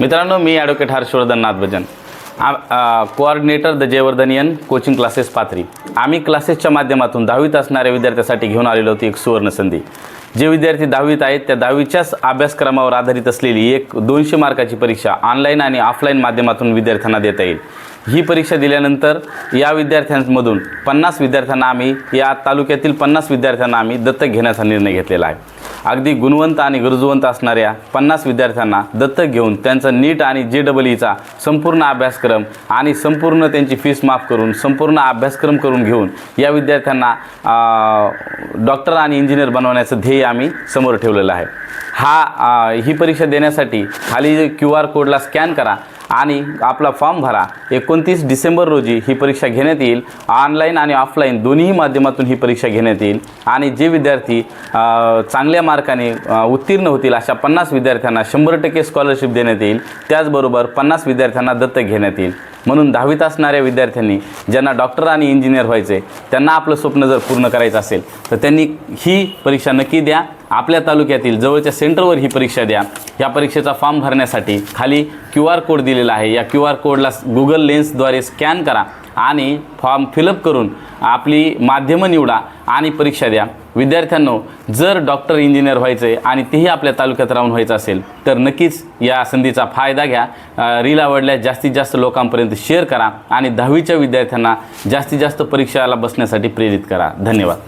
मित्रांनो मी advocate Harshvardhan Nathbhajan. Coordinator the जयवर्धनियन coaching classes Pathri. आम्ही क्लासेसच्या माध्यमातून दहावीत असणाऱ्या विद्यार्थ्यासाठी घेऊन आलेलो होती एक सुवर्ण संधी. जे विद्यार्थी दहावीत आहेत त्या दहावीच्याच अभ्यासक्रमावर आधारित असलेली एक दोनशे मार्काची परीक्षा ऑनलाईन आणि ऑफलाईन माध्यमातून विद्यार्थ्यांना देता येईल. ही परीक्षा दिल्यानंतर या विद्यार्थ्यांमधून पन्नास विद्यार्थ्यांना आम्ही या तालुक्यातील पन्नास विद्यार्थ्यांना आम्ही दत्तक घेण्याचा निर्णय घेतलेला आहे. अगदी गुणवंत आणि गरजवंत असणाऱ्या पन्नास विद्यार्थ्यांना दत्तक घेऊन त्यांचा नीट आणि जे डबल ईचा संपूर्ण अभ्यासक्रम आणि संपूर्ण त्यांची फीस माफ करून संपूर्ण अभ्यासक्रम करून घेऊन या विद्यार्थ्यांना डॉक्टर आणि इंजिनियर बनवण्याचं ध्येय आम्ही समोर ठेवलेलं आहे. हा आ, ही परीक्षा देण्यासाठी खाली क्यू आर कोडला स्कॅन करा. आणि आपला फॉर्म भरा. एकोणतीस डिसेंबर रोजी ही परीक्षा घेण्यात येईल. ऑनलाईन आणि ऑफलाईन दोन्ही माध्यमातून ही परीक्षा घेण्यात येईल. आणि जे विद्यार्थी चांगल्या मार्काने उत्तीर्ण होतील अशा पन्नास विद्यार्थ्यांना शंभर टक्के स्कॉलरशिप देण्यात येईल. त्याचबरोबर पन्नास विद्यार्थ्यांना दत्तक घेण्यात येईल. म्हणून दहावीत असणाऱ्या विद्यार्थ्यांनी ज्यांना डॉक्टर आणि इंजिनियर व्हायचे त्यांना आपलं स्वप्न जर पूर्ण करायचं असेल तर त्यांनी ही परीक्षा नक्की द्या. आपल्या तालुक्यातील जवळच्या सेंटरवर ही परीक्षा द्या. या परीक्षेचा फॉर्म भरण्यासाठी खाली क्यू आर कोड दिलेला आहे. या क्यू आर कोडला गुगल लेन्सद्वारे स्कॅन करा आणि फॉर्म फिलअप करून आपली माध्यमं निवडा आणि परीक्षा द्या. विद्यार्थ्यांनो जर डॉक्टर इंजिनियर व्हायचं आहे आणि तेही आपल्या तालुक्यात राहून व्हायचं असेल तर नक्कीच या संधीचा फायदा घ्या. रील आवडल्यास जास्तीत जास्त लोकांपर्यंत शेअर करा आणि दहावीच्या विद्यार्थ्यांना जास्तीत जास्त परीक्षाला बसण्यासाठी प्रेरित करा. धन्यवाद.